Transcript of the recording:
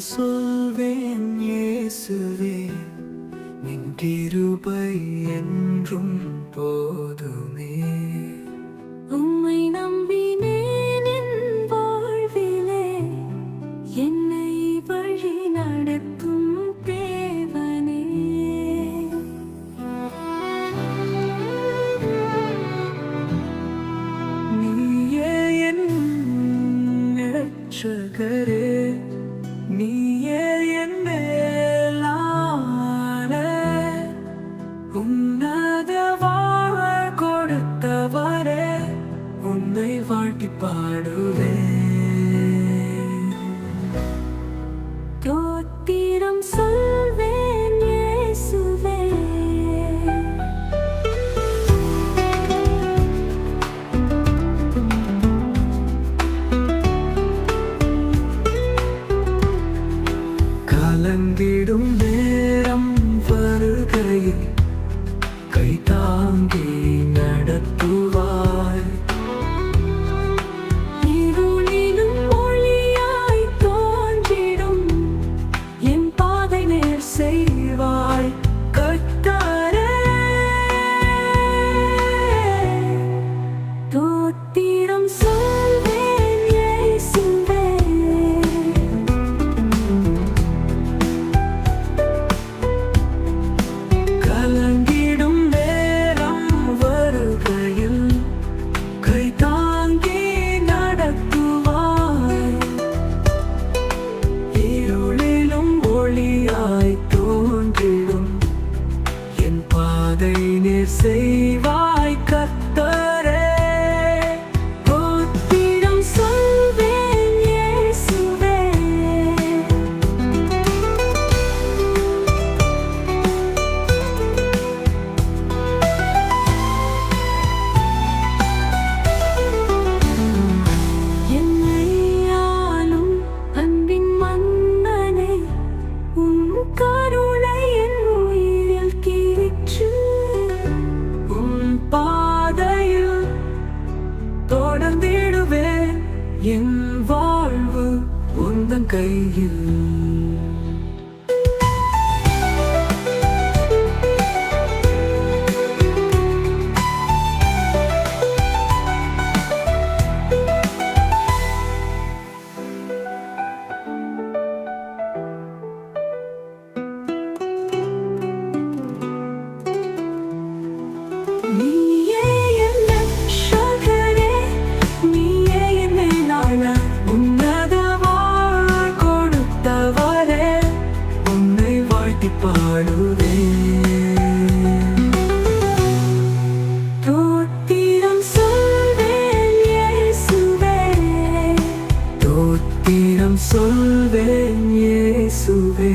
சொல்வேன் இயேசுவே நின் கிருபை என்றும் போதுமே. உம்மை நம்பினேன் என் வாழ்விலே என்னை வழி நடத்தும் தேவனே. நீயே என் இரட்சகரே நீயே என் மேலான உன்னத வாழ கொடுத்தவரே உன்னை வாழ்த்தி பாடுவேன். பாதை நீர் செய்வாய் கத்தரே கரு என் வாழ்வு உந்தன் கையில். சொல்வேன் ஏசுவே